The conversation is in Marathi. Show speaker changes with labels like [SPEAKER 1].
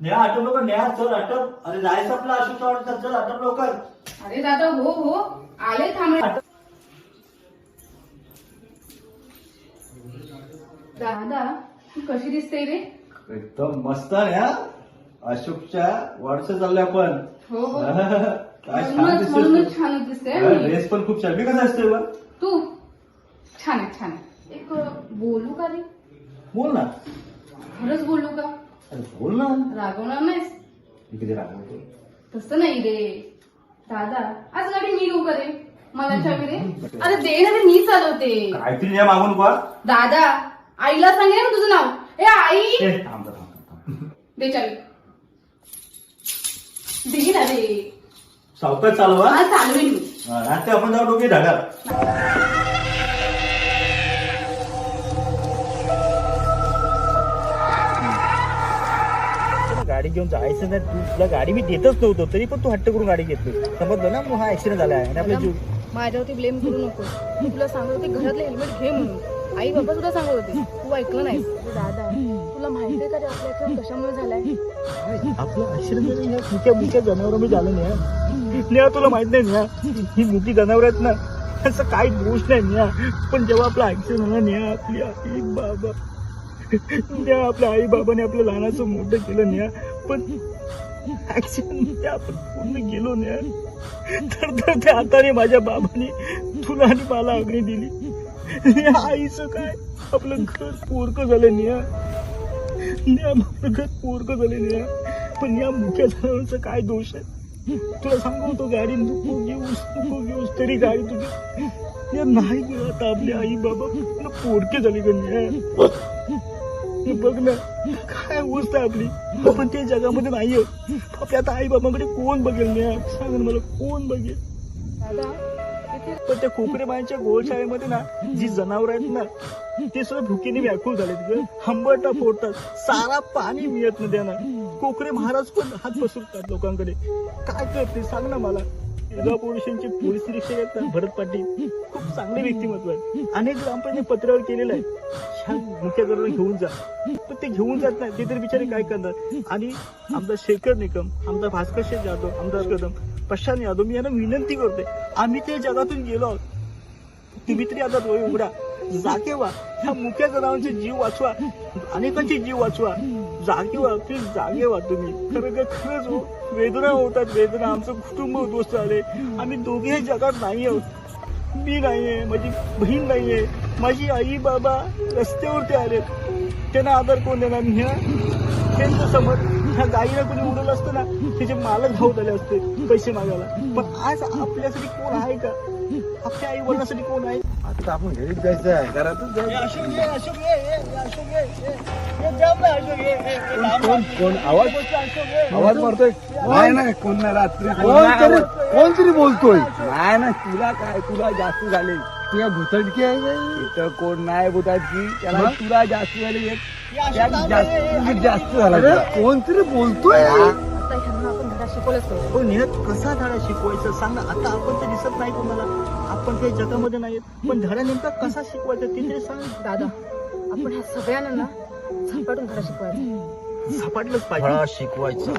[SPEAKER 1] नेहा आटप लवकर नेहा चल आटप अरे जायचं आपलं अशोक चव्हाण चल आटप लवकर
[SPEAKER 2] अरे दादा हो हो. आले थांबे. दादा तू कशी दिसते रे?
[SPEAKER 1] एकदम मस्त आहे हा? अशोकच्या वाढचं चाललंय आपण.
[SPEAKER 2] हो हो.
[SPEAKER 1] काय छान
[SPEAKER 2] म्हणूनच म्हणूनच
[SPEAKER 1] दिसतोय
[SPEAKER 2] छान दिसते
[SPEAKER 1] ड्रेस पण खूप छान. मी कसा असतोय बा
[SPEAKER 2] तू. छान आहे छान आहे. एक बोलू का रे?
[SPEAKER 1] बोल ना.
[SPEAKER 2] खरंच बोलू का?
[SPEAKER 1] अरे बोल ना
[SPEAKER 2] रागवणार नाहीस?
[SPEAKER 1] मी किती रागवतो
[SPEAKER 2] तसं नाही रे. दादा आज गाडी मी घेऊ का रे. मला चावी रे अरे दे ना रे मी चालवते.
[SPEAKER 1] काहीतरी नेहा मागून पा
[SPEAKER 2] दादा आईला सांगे ना तुझं नाव. ए आई!
[SPEAKER 1] थांब थांब थांब थांब.
[SPEAKER 2] दे चावी. दे ना रे.
[SPEAKER 1] सावकाश चालवा.
[SPEAKER 2] हा चालवेन मी.
[SPEAKER 1] रात्री आपण जाऊ डोके ढगात. घेऊन जायचं नाही तू तुला गाडी मी देतच नव्हतो तरी पण तू हट्ट करून गाडी घेतली. समजलं ना? मग हा ऍक्सिडेंट झाला आहे आणि आपला जीव
[SPEAKER 3] माझ्यावरती ब्लेम करू नको. मी तुला सांगत होते घरातले हेल्मेट घे म्हणून. आई बाबा सुद्धा सांगत होते तू ऐकलं अरे दादा तुला माहिती आहे का रे आपल्या ऍक्सिडेंट कशामुळे झालाय?
[SPEAKER 1] आपलं ऍक्सिडेंट या मुक्या मुक्या जनावर मी झालं नाही. नेहा तुला माहीत नाही नेहा ही मुकी जनावर आहेत ना असं काही दोष नाही नेहा पण जेव्हा आपला ऍक्सिडेंट झाला नेहा आपली आई बाबा. नेहा आपल्या आई बाबाने आपलं लहानाचं मोठं केलं नेहा पण ऍक्सिडेंट आपण पूर्ण गेलो नाही. तर तर त्या हाताने माझ्या बाबाने तुला आणि मला अग्नी दिली. नेहा आईचं काय? आपलं घर पोरकं झालं निया. आपलं घर पोरकं झालं निया. पण या मुख्या जनावरांचा काय दोष आहे? तुला सांगतो गाडी नको घेऊस नको घेऊस तरी गाडी तुझी. या नाही आता आपली आई बाबा. पोरके झाली का हे बघ ना काय अवस्था आपली. आपण त्या जगामध्ये नाही आहोत आपल्या आता आई बाबाकडे कोण बघेल नेहा सांग मला कोण बघेल? पण त्या कोकरे बायांच्या गोशाळेमध्ये ना जी जनावर आहेत ना ते सुद्धा भुकेने व्याकुळ झालेत ग. हंबरटा फोडतात. सारा पाणी मिळत नाही त्यांना. कोकरे महाराज पण हात पसरतात लोकांकडे. काय करते सांग ना मला. येळगाव पोलिसांचे पोलीस निरीक्षक आहेत ना भरत पाटील. खूप चांगले व्यक्तिमत्व आहे अनेक ग्रामपंचायत पत्रावर केलेलं आहे. हो, मुख्य जनावर घेऊन जा. पण ते घेऊन जात नाही. ते तर बिचारे काय करणार? आणि आमचा शेखर निकम आमचा भास्कर शेठ जाधव आमदार कदम प्रशांत यादव मी यांना विनंती करते आम्ही ते जगातून गेलो आहोत. तुम्ही तरी आता डोळे उघडा. जागे वा ह्या मुख्या जनावरांचे जीव वाचवा. अनेकांचे जीव वाचवा. जागे वा प्लीज जागे वा तुम्ही. खरं का खरंच हो. वेदना होतात. वेदना. आमचं कुटुंब उद्ध्वस्त झाले आम्ही दोघेही जगात नाही आहोत. मी नाही आहे माझी बहीण नाही आहे माझी आई बाबा रस्त्यावरती आले त्यांना आदर कोण देणार ह्या त्यांचं समज ह्या गाईला कोणी उडवलं असतं ना त्याचे मालक धावत आले असते पैसे मागायला. पण आज आपल्यासाठी कोण आहे का? आपल्या आई वडिलांसाठी कोण आहे?
[SPEAKER 4] आता आपण घरीच जायचं आहे घरातच कोण आवाज? आवाज मारतोय? नाही नाही कोण नाही रात्री कोण तरी कोण तरी बोलतोय? नाही ना तुला काय तुला जास्त झाले. तुला भुतडकी आहे काय? इथं कोण नाही भुताटकी त्याला तुला जास्त झाले एक त्यात जास्त जास्त झाला कोणतरी बोलतोय.
[SPEAKER 3] आता ह्यांना आपण घरात शिकवलंच पाहिजे.
[SPEAKER 1] हो निहत कसा धडा शिकवायचा सांग ना. आता आपण तर दिसत नाही कोणाला आपण काही जगामध्ये नाहीत. पण धडा नेमका कसा शिकवायचा ते तरी सांग.
[SPEAKER 3] दादा आपण ह्या सगळ्यांना ना झपाटून घरात शिकवायचं.
[SPEAKER 1] झपाटलंच पाहिजे.
[SPEAKER 4] शिकवायचं.